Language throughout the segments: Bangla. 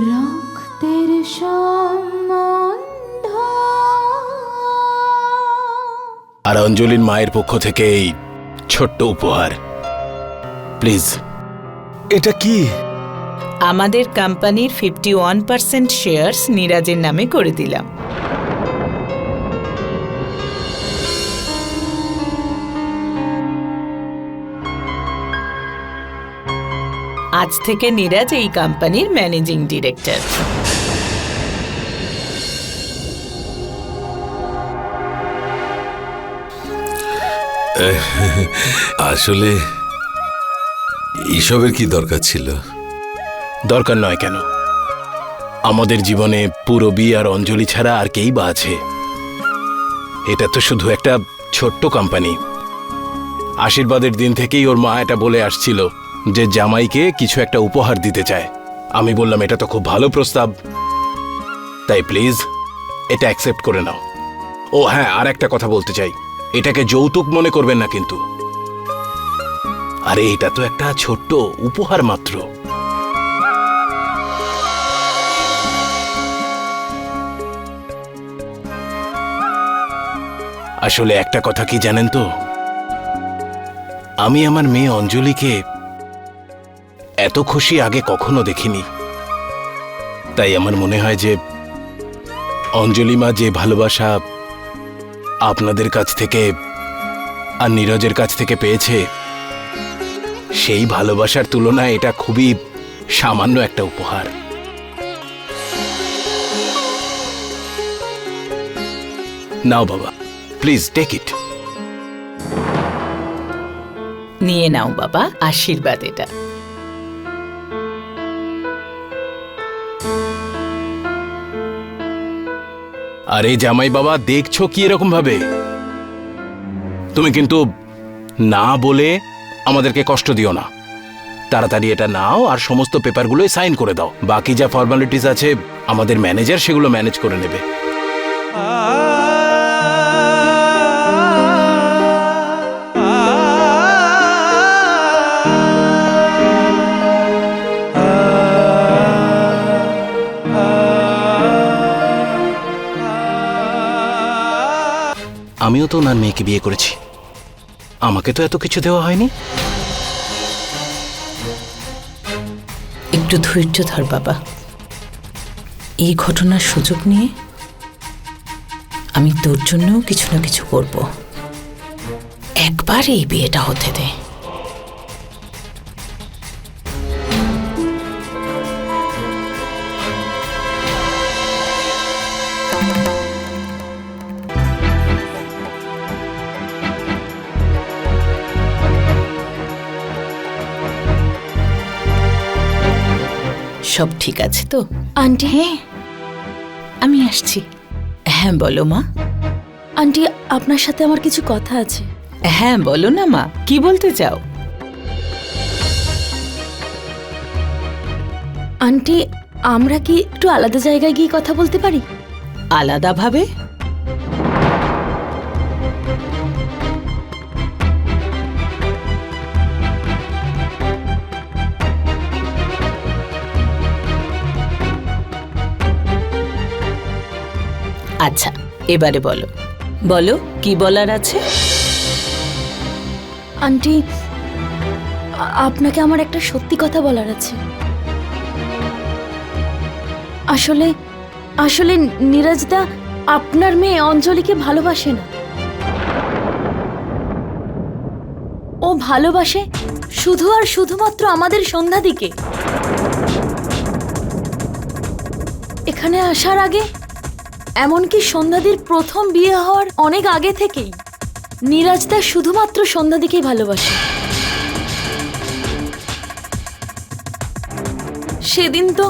রক্তের সম্বন্ধ। আর অঞ্জলির মায়ের পক্ষ থেকে এই ছোট্ট উপহার। প্লিজ। এটা কি? আমাদের কোম্পানির ফিফটি ওয়ান পার্সেন্ট শেয়ার্স নিরাজের নামে করে দিলাম। আজ থেকে নিরাজ এই কোম্পানির ম্যানেজিং ডিরেক্টর। আসলে এসবের কি দরকার ছিল? দরকার নয় কেন? আমাদের জীবনে পুরবী আর অঞ্জলি ছাড়া আর কেই বা আছে। এটা তো শুধু একটা ছোট্ট কোম্পানি। আশীর্বাদের দিন থেকেই ওর মা এটা বলে আসছিল। যে জামাইকে কিছু একটা উপহার দিতে চায়। আমি বললাম, এটা তো খুব ভালো প্রস্তাব। তাই প্লিজ এটা অ্যাকসেপ্ট করে নাও। ও হ্যাঁ আর একটা কথা বলতে চাই। এটাকে যৌতুক মনে করবেন না কিন্তু। আরে, এটা তো একটা ছোট্ট উপহার মাত্র। আসলে একটা কথা কি জানেন তো? আমি আমার মেয়ে অঞ্জলিকে এত খুশি আগে কখনো দেখিনি। তাই আমার মনে হয় যে অঞ্জলি মা যে ভালোবাসা আপনাদের কাছ থেকে আর নীরজের কাছ থেকে পেয়েছে, সেই ভালোবাসার তুলনায় এটা খুবই সামান্য একটা উপহার। নাও বাবা, প্লিজ টেক ইট নিয়ে নাও বাবা, আশীর্বাদ এটা। আরে জামাই বাবা, দেখছ কি এরকম ভাবে? তুমি কিন্তু না বলে আমাদেরকে কষ্ট দিও না। তাড়াতাড়ি এটা নাও আর সমস্ত পেপারগুলোই সাইন করে দাও। বাকি যা ফর্মালিটিস আছে, আমাদের ম্যানেজার সেগুলো ম্যানেজ করে নেবে। আমিও তো ওনার মেয়েকে বিয়ে করেছি। আমাকে তো এত কিছু দেওয়া হয়নি। একটু ধৈর্য ধর, বাবা। এই ঘটনার সুযোগ নিয়ে আমি তোর জন্যও কিছু না কিছু করব। একবার এই বিয়েটা হতে দে। সব ঠিক আছে তো? আন্টি হ্যাঁ। আমি আসছি। হ্যাঁ বলো মা। আন্টি আপনার সাথে আমার কিছু কথা আছে। হ্যাঁ বলো না মা। কি বলতে চাও? আন্টি আমরা কি একটু আলাদা জায়গায় গিয়ে কথা বলতে পারি? আলাদাভাবে? এবারে বলো। বলো, কি বলার আছে? আন্টি, আপনাকে আমার একটা সত্যি কথা বলার আছে। আসলে আসলে নীরজদা আপনার মেয়ে অঞ্জলিকে ভালোবাসে না। ও ভালোবাসে শুধু আর শুধুমাত্র আমাদের সন্ধ্যাদিকে। এখানে আসার আগে এমনকি সন্ধ্যাদির প্রথম বিয়ে হওয়ার অনেক আগে থেকেই নীরাজদা শুধুমাত্র সন্ধ্যাদিকেই ভালোবাসে। সেদিন তো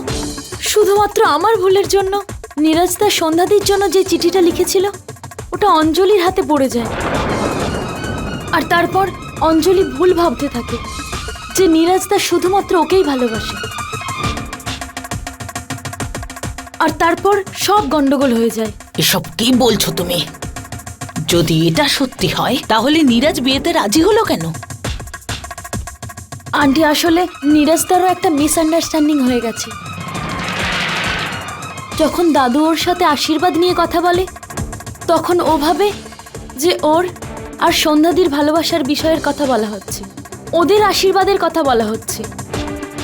শুধুমাত্র আমার ভুলের জন্য নীরাজদা সন্ধ্যাদির জন্য যে চিঠিটা লিখেছিল, ওটা অঞ্জলির হাতে পড়ে যায়। আর তারপর অঞ্জলি ভুল ভাবতে থাকে যে নীরাজদা শুধুমাত্র ওকেই ভালোবাসে। আর তারপর সব গন্ডগোল হয়ে যায়। এসব কি বলছো তুমি? যদি এটা সত্যি হয় তাহলে নীরাজ বিয়েতে রাজি হলো কেন? আন্টি আসলে নীরাজদারও একটা মিসআন্ডারস্ট্যান্ডিং হয়ে গেছে। যখন দাদু ওর সাথে আশীর্বাদ নিয়ে কথা বলে তখন ও ভাবে যে ওর আর সন্ধ্যাদির ভালোবাসার বিষয়ের কথা বলা হচ্ছে। ওদের আশীর্বাদের কথা বলা হচ্ছে।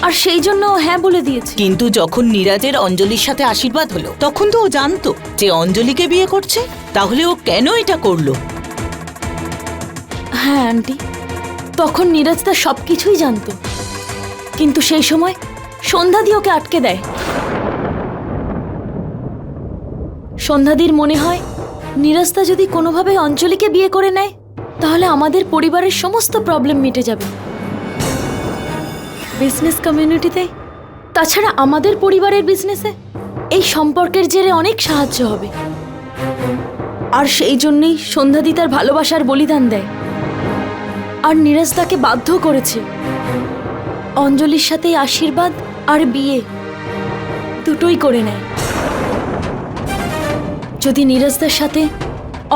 আর সেই জন্য ও হ্যাঁ বলে দিয়েছে। কিন্তু যখন নীরাজের অঞ্জলির সাথে আশীর্বাদ হলো তখন তো ও জানতো যে অঞ্জলিকে বিয়ে করছে তাহলে ও কেন এটা করল? হ্যাঁ আন্টি। তখন নীরজ তার সব কিছুই জানতো। কিন্তু সেই সময় সন্ধ্যাদি ওকে আটকে দেয়। সন্ধ্যাদির মনে হয় নীরজদা যদি কোনোভাবে অঞ্জলিকে বিয়ে করে নেয় তাহলে আমাদের পরিবারের সমস্ত প্রবলেম মিটে যাবে। বিজনেস কমিউনিটিতে তাছাড়া আমাদের পরিবারের বিজনেসে এই সম্পর্কের জেরে অনেক সাহায্য হবে। আর সেই জন্যেই সন্ধ্যাদি তার ভালোবাসার বলিদান দেয়। আর নীরজ তাকে বাধ্য করেছে। অঞ্জলির সাথে আশীর্বাদ আর বিয়ে দুটোই করে নেয়। যদি নীরজদার সাথে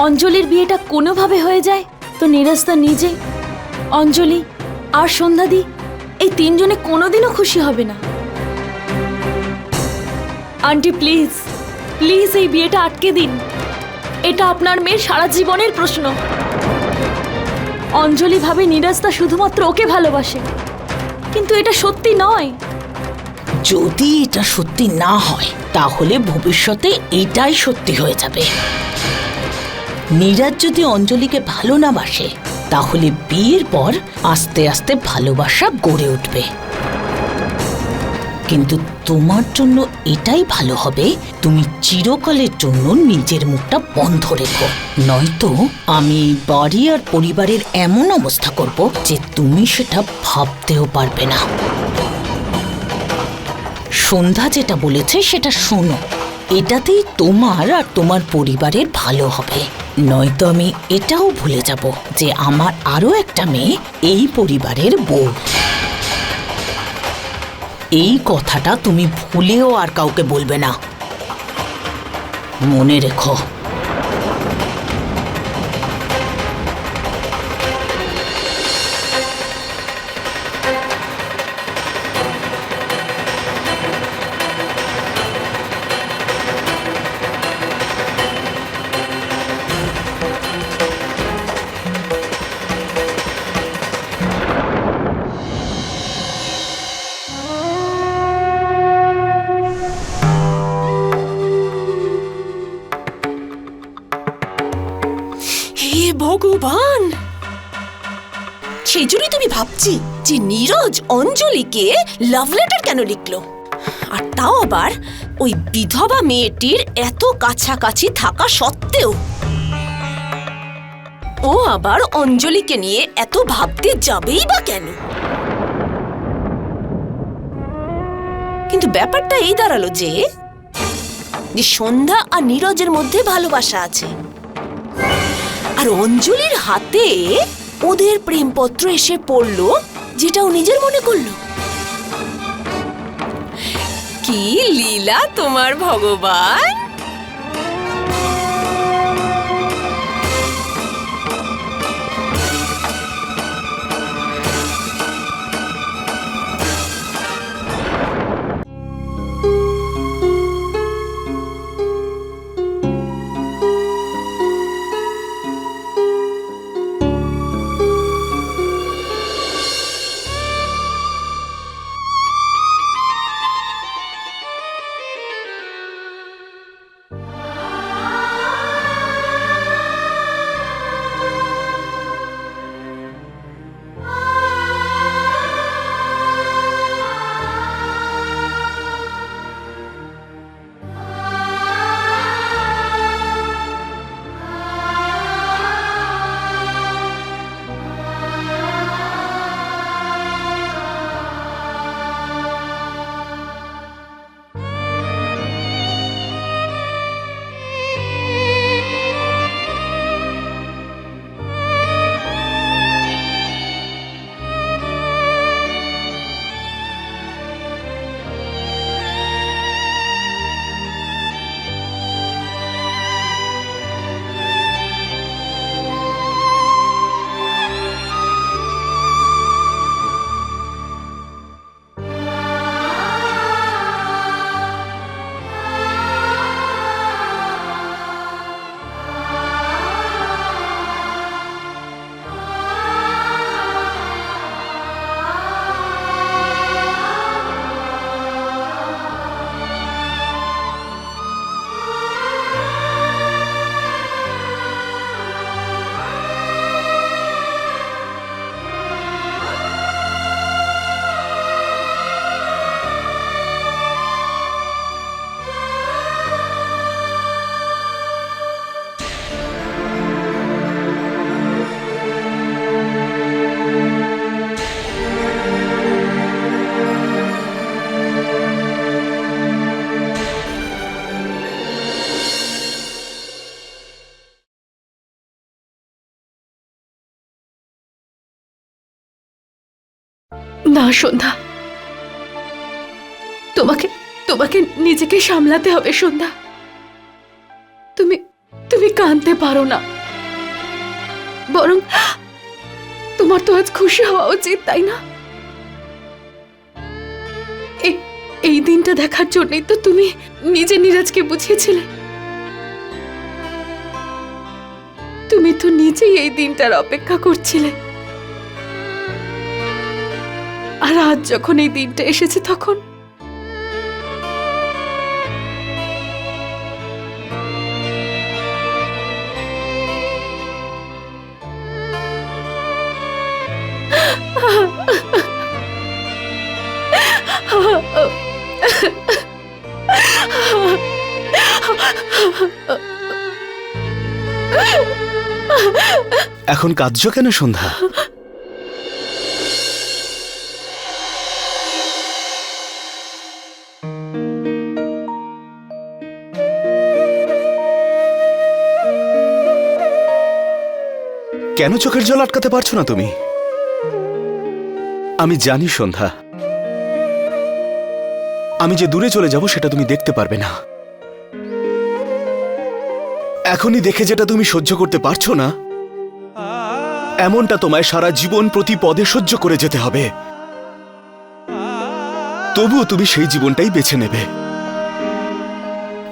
অঞ্জলির বিয়েটা কোনোভাবে হয়ে যায়, তো নীরজদা নিজে অঞ্জলি আর সন্ধ্যাদি এই তিনজনে কোনোদিনও খুশি হবে না। আন্টি প্লিজ প্লিজ এই বিয়েটা আটকে দিন। এটা আপনার মেয়ের সারা জীবনের প্রশ্ন। অঞ্জলি ভাবে নীরজদা শুধুমাত্র ওকে ভালোবাসে। কিন্তু এটা সত্যি নয়। যদি এটা সত্যি না হয়, তাহলে ভবিষ্যতে এটাই সত্যি হয়ে যাবে। নীরাজ যদি অঞ্জলিকে ভালো না বাসে তাহলে বিয়ের পর আস্তে আস্তে ভালোবাসা গড়ে উঠবে। কিন্তু তোমার জন্য এটাই ভালো হবে, তুমি চিরকালের জন্য নিজের মুখটা বন্ধ রেখো। নয়তো আমি বাড়ি আর পরিবারের এমন অবস্থা করব যে তুমি সেটা ভাবতেও পারবে না। সন্ধ্যা যেটা বলেছে সেটা শোনো। এটাতেই তোমার আর তোমার পরিবারের ভালো হবে। নয়তো আমি এটাও ভুলে যাব যে আমার আরও একটা মেয়ে এই পরিবারের বউ। এই কথাটা তুমি ভুলেও আর কাউকে বলবে না। মনে রেখো। জন্যই তুমি ভাবছি যে নীরজ অঞ্জলিকে লাভ লেটার কেন লিখলো? আর তাও আবার ওই বিধবা মেয়েটির এত কাছাকাছি থাকা সত্ত্বেও। ও আবার অঞ্জলিকে নিয়ে এত ভাবতে যাবেই বা কেন? কিন্তু ব্যাপারটা এই দাঁড়াল যে যে সন্ধ্যা আর নীরজের মধ্যে ভালোবাসা আছে। আর অঞ্জলির হাতে ওদের প্রেমপত্র এসে পড়ল যেটা ও নিজের মনে করল। কি লীলা তোমার ভগবান? সন্ধ্যা। তোমাকে তোমাকে নিজেকে সামলাতে হবে সন্ধ্যা। তুমি তুমি পারো না। বরং তোমার তো আজ খুশি হওয়া উচিত, তাই না? এই দিনটা দেখার জন্যই তো তুমি নিজে নীরাজকে বুঝিয়েছিলে। তুমি তো নিজেই এই দিনটার অপেক্ষা করছিলে। আর আজ যখন এই দিনটা এসেছে তখন? এখন কাঁদছো কেন সন্ধ্যা? কেন চোখের জল আটকাতে পারছ না তুমি? আমি জানি, সন্ধ্যা। আমি যে দূরে চলে যাব সেটা তুমি দেখতে পারবে না। এখনই দেখে যেটা তুমি সহ্য করতে পারছ না, এমনটা তোমায় সারা জীবন প্রতি পদে সহ্য করে যেতে হবে। তবুও তুমি সেই জীবনটাই বেছে নেবে,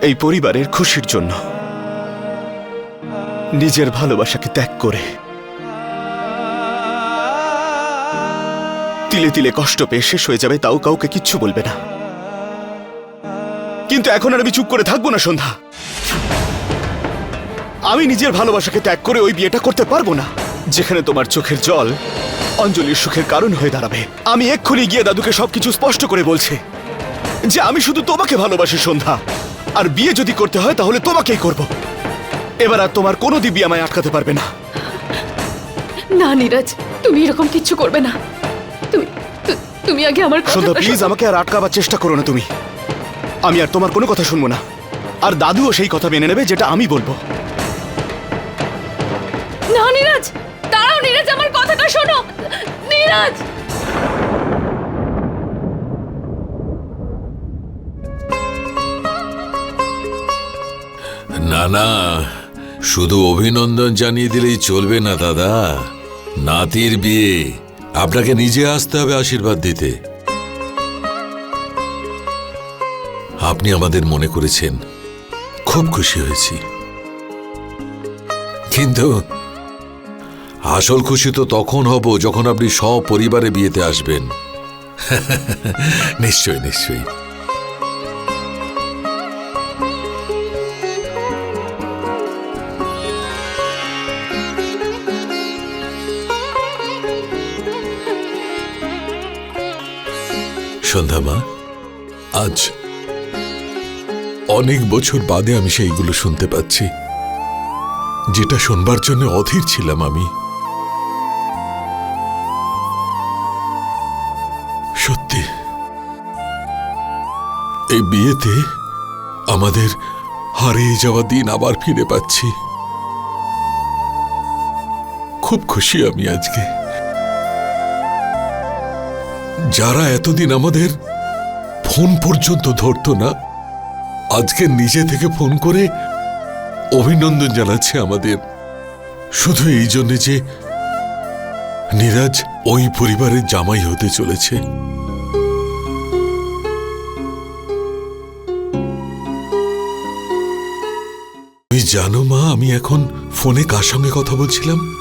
এই পরিবারের খুশির জন্য। নিজের ভালোবাসাকে ত্যাগ করে। তিলে তিলে কষ্ট পেয়ে শেষ হয়ে যাবে, তাও কাউকে কিচ্ছু বলবে না। কিন্তু এখন আর আমি চুপ করে থাকব না, সন্ধ্যা। আমি নিজের ভালোবাসাকে ত্যাগ করে ওই বিয়েটা করতে পারব না, যেখানে তোমার চোখের জল অঞ্জলির সুখের কারণ হয়ে দাঁড়াবে। আমি এক্ষুনি গিয়ে দাদুকে সবকিছু স্পষ্ট করে বলছি যে আমি শুধু তোমাকে ভালোবাসি, সন্ধ্যা। আর বিয়ে যদি করতে হয়, তাহলে তোমাকেই করব। এবার আর তোমার কোনো দিবি আমায় আটকাতে পারবে না। না, নীরাজ, তুমি এরকম কিচ্ছু করবে না। তুমি আগে আমার সন্ধ্যা প্লিজ আমাকে আর আটকাবার চেষ্টা করো না তুমি। আমি আর তোমার কোনো কথা শুনব না। আর দাদুও সেই কথা মেনে নেবে যেটা আমি বলব। না নীরাজ! দাঁড়াও নীরাজ আমার কথাটা শোনো! নীরাজ! না না শুধু অভিনন্দন জানিয়ে দিলেই চলবে না দাদা। নাতির বিয়ে। আপনাকে নিজে আসতে হবে আশীর্বাদ দিতে। আপনি আমাদের মনে করেছেন, খুব খুশি হয়েছি। কিন্তু আসল খুশি তো তখন হব যখন আপনি সপরিবারে বিয়েতে আসবেন। নিশ্চয়ই নিশ্চয়ই। সন্ধ্যা, মা। আজ অনেক বছর বাদে আমি সেইগুলো শুনতে পাচ্ছি, যেটা শোনবার জন্য অধীর ছিলাম আমি। সত্যি, এই বিয়েতে আমাদের হারিয়ে যাওয়া দিন আবার ফিরে পাচ্ছি। খুব খুশি আমি আজকে। যারা এতদিন আমাদের ফোন পর্যন্ত ধরতো না, আজকে নিজে থেকে ফোন করে অভিনন্দন জানাচ্ছে আমাদের। শুধু এই জন্য যে নীরাজ ওই পরিবারের জামাই হতে চলেছে। তুমি জানো মা, আমি এখন ফোনে কার সঙ্গে কথা বলছিলাম?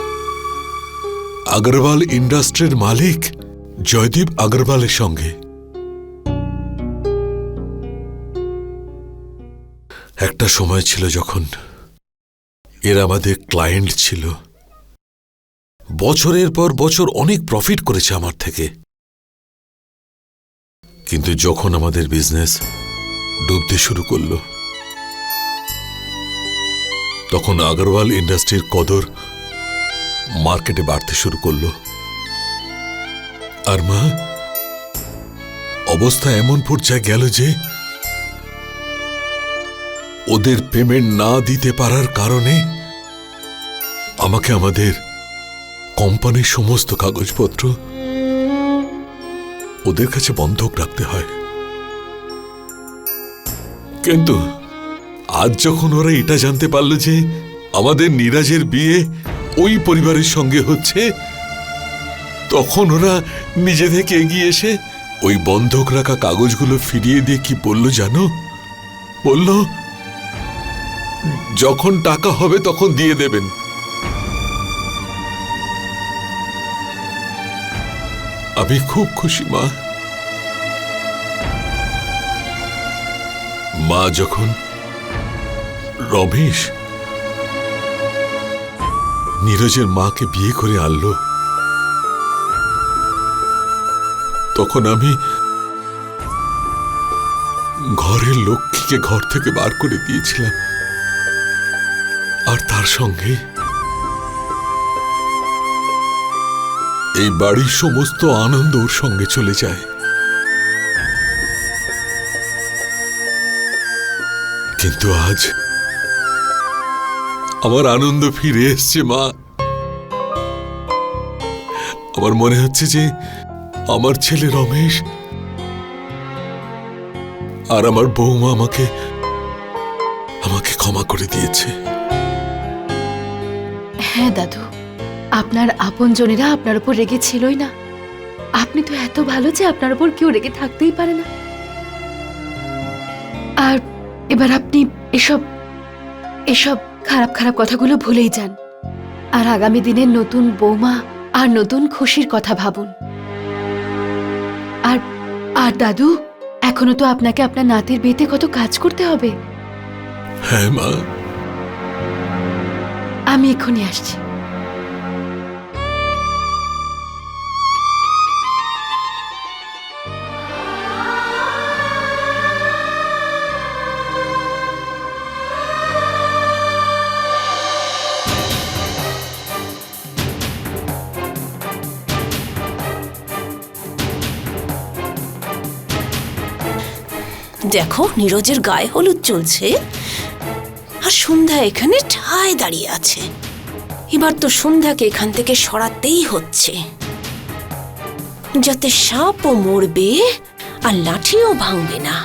আগরওয়াল ইন্ডাস্ট্রির মালিক জয়দীপ আগরওয়ালের সঙ্গে। একটা সময় ছিল যখন এরা আমাদের ক্লায়েন্ট ছিল। বছরের পর বছর অনেক প্রফিট করেছে আমার থেকে। কিন্তু যখন আমাদের বিজনেস ডুবতে শুরু করল, তখন আগরওয়াল ইন্ডাস্ট্রির কদর মার্কেটে বাড়তে শুরু করল। আর মা অবস্থা এমন পর্যায়ে গেল যে ওদের পেমেন্ট না দিতে পারার কারণে আমাকে আমাদের কোম্পানির সমস্ত কাগজপত্র ওদের কাছে বন্ধক রাখতে হয়। কিন্তু আজ যখন ওরা এটা জানতে পারল যে আমাদের নিরাজের বিয়ে ওই পরিবারের সঙ্গে হচ্ছে তখন ওরা নিজে থেকে এগিয়ে এসে ওই বন্ধক রাখা কাগজগুলো ফিরিয়ে দিয়ে কি বলল জানো? বলল, যখন টাকা হবে তখন দিয়ে দেবেন। আমি খুব খুশি, মা। মা যখন রমেশ নীরজের মাকে বিয়ে করে আনলো তখন আমি ঘরের লক্ষ্মীকে ঘর থেকে বার করে দিয়েছিলাম। আর তার সঙ্গে এই বাড়ির সমস্ত আনন্দ ওর সঙ্গে চলে যায়। কিন্তু আজ আমার আনন্দ ফিরে এসছে, মা। আমার মনে হচ্ছে যে আমার ছেলে রমেশ আর আমার বৌমা আমাকে আমাকে ক্ষমা করে দিয়েছে। হ্যাঁ দাদু, আপনার আপনজনেরা আপনার উপর রেগে ছিলই না। আপনি তো এত ভালো যে আপনার উপর কেউ রেগে থাকতেই পারে না। আর এবার আপনি এসব এসব খারাপ খারাপ কথাগুলো ভুলেই যান। আর আগামী দিনের নতুন বৌমা আর নতুন খুশির কথা ভাবুন। আর আর দাদু এখনও তো আপনাকে আপনার নাতির বিয়েতে কত কাজ করতে হবে। হ্যাঁ মা। আমি এক্ষুনি আসছি। দেখো, নীরজের গায়ে হলুদ চলছে। আর সন্ধ্যা এখানে ঠায় দাঁড়িয়ে আছে। এবার তো সন্ধ্যাকে এখান থেকে সরাতেই হচ্ছে। যাতে সাপও মরবে আর লাঠিও ভাঙবে না।